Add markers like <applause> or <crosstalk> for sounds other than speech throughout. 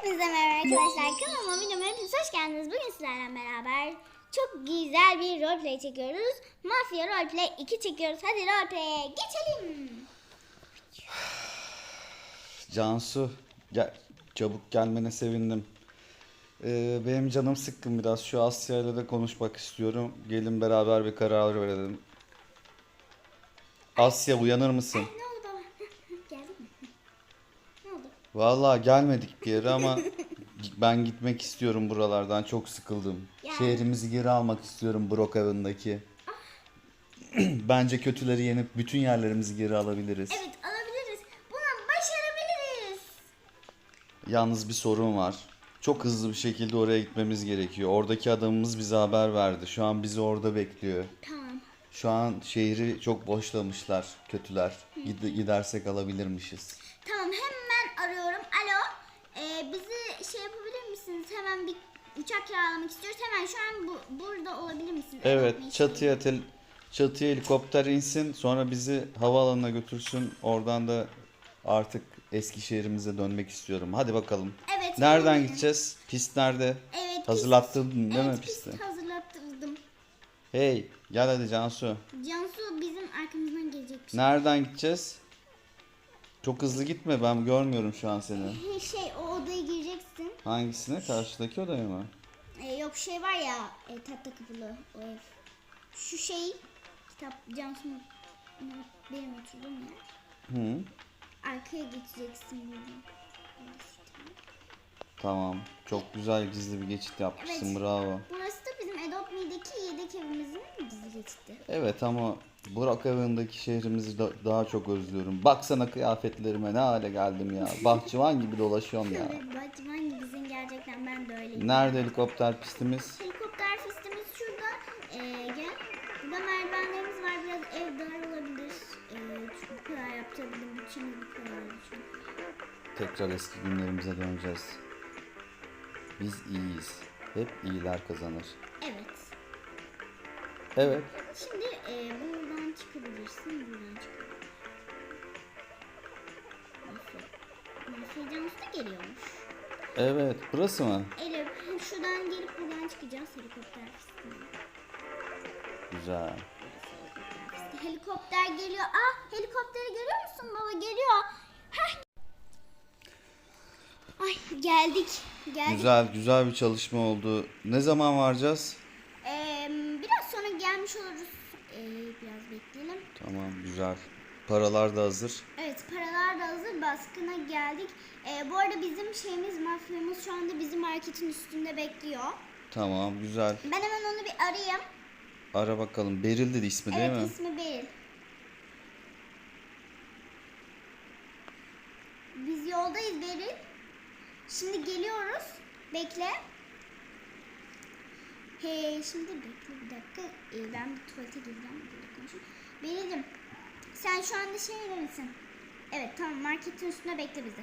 Hepinize merhaba arkadaşlar. Kanalıma videoma hepiniz hoş geldiniz. Bugün sizlerle beraber çok güzel bir roleplay çekiyoruz. Mafya roleplay 2 çekiyoruz. Hadi roleplay'e geçelim. <sighs> Cansu, gel, çabuk gelmene sevindim. Ee, benim canım sıkkın biraz. Şu Asya ile de konuşmak istiyorum. Gelin beraber bir karar verelim. Asya uyanır mısın? Vallahi gelmedik bir yere ama ben gitmek istiyorum buralardan. Çok sıkıldım. Ya. Şehrimizi geri almak istiyorum Brookhaven'daki. <clears throat> Bence kötüleri yenip bütün yerlerimizi geri alabiliriz. Evet alabiliriz. Bunu başarabiliriz. Yalnız bir sorun var. Çok hızlı bir şekilde oraya gitmemiz gerekiyor. Oradaki adamımız bize haber verdi. Şu an bizi orada bekliyor. Tamam. Şu an şehri çok boşlamışlar kötüler. Gid- gidersek alabilirmişiz. Tamam hemen arıyorum. Alo. Ee, bizi şey yapabilir misiniz? Hemen bir uçak kiralamak istiyoruz. Hemen şu an bu, burada olabilir misiniz? Evet, çatıya tel- çatıya helikopter insin, sonra bizi havaalanına götürsün. Oradan da artık eski şehrimize dönmek istiyorum. Hadi bakalım. Evet. Nereden hemen. gideceğiz? Pist nerede? Evet. pist- Hazırlattın değil mi evet, pisti? pist hazırlattırdım. Hey, gel hadi Cansu. Cansu bizim arkamızdan gelecekmiş. Nereden gideceğiz? Çok hızlı gitme ben görmüyorum şu an seni. <laughs> Şey o odaya gireceksin. Hangisine? Karşıdaki odaya mı? Ee, yok şey var ya e, tahta kapılı o ev. Şu şey kitap Cansu'nun benim oturduğum yer. Hı. Arkaya geçeceksin buradan. Tamam. Çok güzel gizli bir geçit yapmışsın. Evet. Bravo. Burası da bizim Adopt Me'deki yedek evimizin gizli geçiti. Evet ama Burak Avı'ndaki şehrimizi da- daha çok özlüyorum. Baksana kıyafetlerime ne hale geldim ya. <laughs> Bahçıvan gibi dolaşıyorum ya. Evet, Batman gibisin gerçekten ben de öyleyim. Nerede helikopter pistimiz? Helikopter pistimiz şurada. Ee, gel. Burada merdivenlerimiz var. Biraz ev dar olabilir. Ee, çünkü bu kadar yaptırabilirim. Bütçemiz bu kadar. çünkü. Tekrar eski günlerimize döneceğiz. Biz iyiyiz. Hep iyiler kazanır. Evet. Evet. Şimdi e, buradan çıkabilirsin. Buradan çıkabilirsin. Nasıl? Nasıl da geliyormuş. Evet. Burası mı? Elif şuradan gelip buradan çıkacağız helikopter pistine. Güzel. Helikopter geliyor. Ah helikopteri görüyor musun baba? Geliyor. Heh. Ay geldik. Geldik. Güzel, güzel bir çalışma oldu. Ne zaman varacağız? Ee, biraz sonra gelmiş oluruz. Ee, biraz bekleyelim. Tamam, güzel. Paralar da hazır. Evet paralar da hazır. Baskına geldik. Ee, bu arada bizim şeyimiz mafyamız şu anda bizim marketin üstünde bekliyor. Tamam, güzel. Ben hemen onu bir arayayım. Ara bakalım. Beril dedi ismi değil evet mi? ismi Beril. Biz yoldayız Beril. Şimdi geliyoruz. Bekle. He şimdi bekle bir dakika. Ee, ben bir tuvalete gireceğim. Böyle konuşayım. Beril'im sen şu anda şeyde misin? Evet tamam marketin üstüne bekle bizi.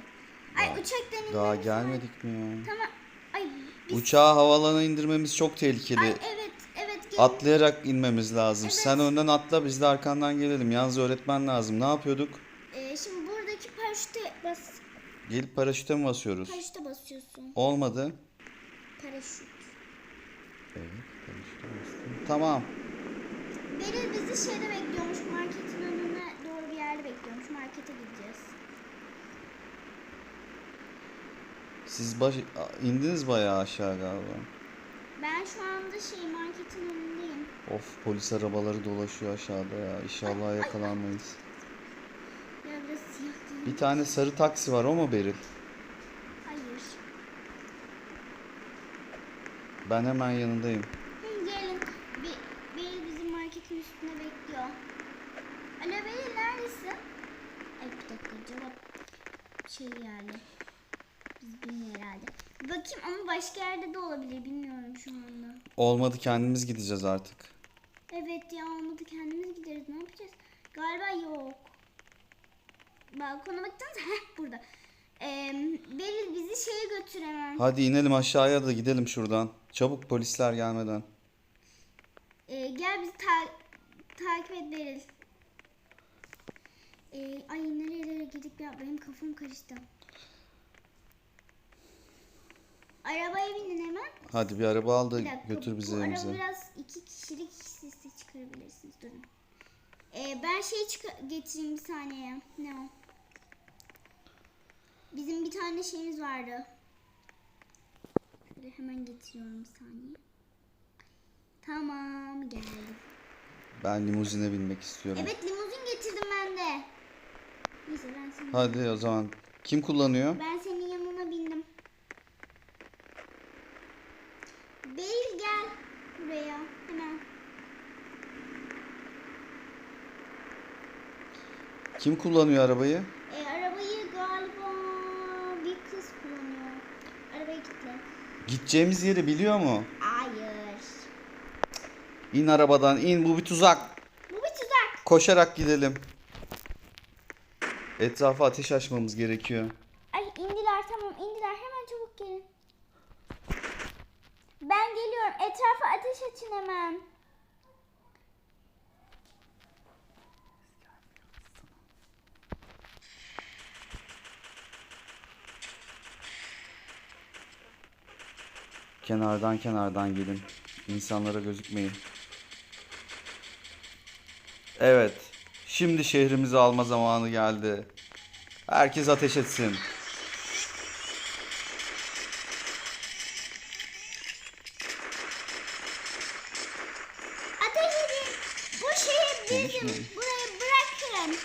Ay Daha- uçaktan inmemiz Daha var. gelmedik mi ya? Tamam. Ay biz... Uçağı havalana indirmemiz çok tehlikeli. Ay evet evet. gelin. Atlayarak inmemiz lazım. Evet. Sen önden atla biz de arkandan gelelim. Yalnız öğretmen lazım. Ne yapıyorduk? Ee, şimdi buradaki paraşüte bas. Gelip paraşüte mi basıyoruz? Paraşüte basıyorsun. Olmadı. Paraşüt. Evet. Tamam. Beril bizi şeyde bekliyormuş. Marketin önüne doğru bir yerde bekliyormuş. Markete gideceğiz. Siz baş... indiniz bayağı aşağı galiba. Ben şu anda şey marketin önündeyim. Of polis arabaları dolaşıyor aşağıda ya. İnşallah <laughs> yakalanmayız. Ya biraz siyah değil. Bir tane sarı taksi var o mu Beril? Hayır. Ben hemen yanındayım. Hı, gelin. Be- Beril bizim marketin üstünde bekliyor. Alo Beril neredesin? Ay bir dakika cevap şey yani. Biz bilmiyor herhalde. Bakayım ama başka yerde de olabilir bilmiyorum şu anda. Olmadı kendimiz gideceğiz artık. Evet ya olmadı kendimiz gideriz ne yapacağız? Galiba yok. Balkona baksanıza <laughs> heh burada. Ee, Beril bizi şeye götür hemen. Hadi inelim aşağıya da gidelim şuradan. Çabuk polisler gelmeden. Ee, gel bizi ta- takip et Beril. Ee, ay nerelere gidip ya benim kafam karıştı. arabaya binin hemen. Hadi bir araba al da Bir dakika, götür bizi bu evimize. araba biraz iki kişilik de çıkarabilirsiniz. Durun. Ee, ben şey çıka- getireyim bir saniye. Ne o? Bizim bir tane şeyimiz vardı. Şöyle hemen getiriyorum bir saniye. Tamam geldim. Ben limuzine binmek istiyorum. Evet limuzin getirdim ben de. Neyse ben senin, Hadi o zaman. Kim kullanıyor? ben senin yanına bindim. Beyl gel buraya hemen. Kim kullanıyor arabayı galiba bir kız kullanıyor. Arabayı kitle. Gideceğimiz yeri biliyor mu? Hayır. İn arabadan in bu bir tuzak. Bu bir tuzak. Koşarak gidelim. Etrafa ateş açmamız gerekiyor. Ay indiler tamam indiler hemen çabuk gelin. Ben geliyorum. Etrafa ateş açın hemen. Kenardan kenardan gelin. İnsanlara gözükmeyin. Evet. Şimdi şehrimizi alma zamanı geldi. Herkes ateş etsin. Ateş edin. Bu şehir bizim. Burayı bırakın.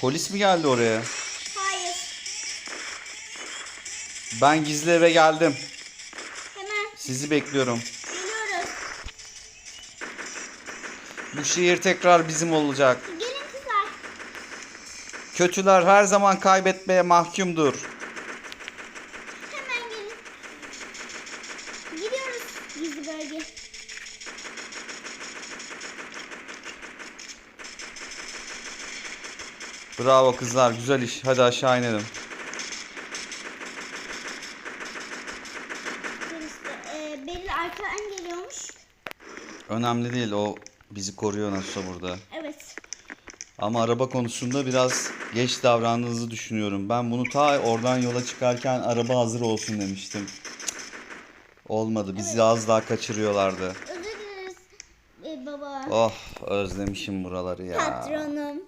Polis mi geldi oraya? Ben gizli eve geldim. Hemen Sizi bekliyorum. geliyoruz. Bu şehir tekrar bizim olacak. Gelin kızlar. Kötüler her zaman kaybetmeye mahkumdur. Hemen gelin. Gidiyoruz gizli bölge. Bravo kızlar, güzel iş. Hadi aşağı inelim. Dur işte. Ee, Beril arkadan geliyormuş. Önemli değil, o bizi koruyor nasılsa burada. Evet. Ama araba konusunda biraz geç davrandığınızı düşünüyorum. Ben bunu ta oradan yola çıkarken araba hazır olsun demiştim. Olmadı, bizi az daha kaçırıyorlardı. Özür dileriz ee, baba. Oh, özlemişim buraları ya. Patronum.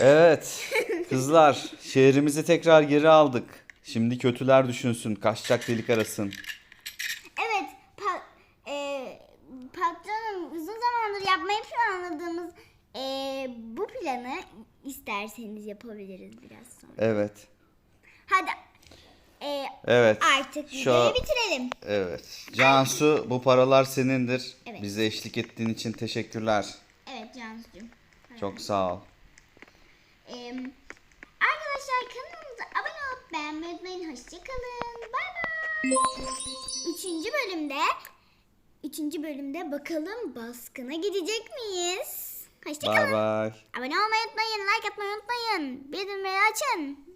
Evet, <laughs> kızlar, şehrimizi tekrar geri aldık. Şimdi kötüler düşünsün, kaçacak delik arasın. Evet. Pa ee, patronum uzun zamandır yapmayı planladığımız ee, bu planı isterseniz yapabiliriz biraz sonra. Evet, Hadi. Ee, evet. artık Şu- videoyu bitirelim. Evet. Cansu bu paralar senindir. Evet. Bize eşlik ettiğin için teşekkürler. Evet Cansu'cum. Çok sağ ol. Ee, arkadaşlar kanalımıza abone olup beğenmeyi unutmayın. Hoşçakalın. Bay bay. Üçüncü bölümde Üçüncü bölümde bakalım baskına gidecek miyiz? Hoşçakalın. Bay bay. Abone olmayı unutmayın. Like atmayı unutmayın. Bildirimleri açın.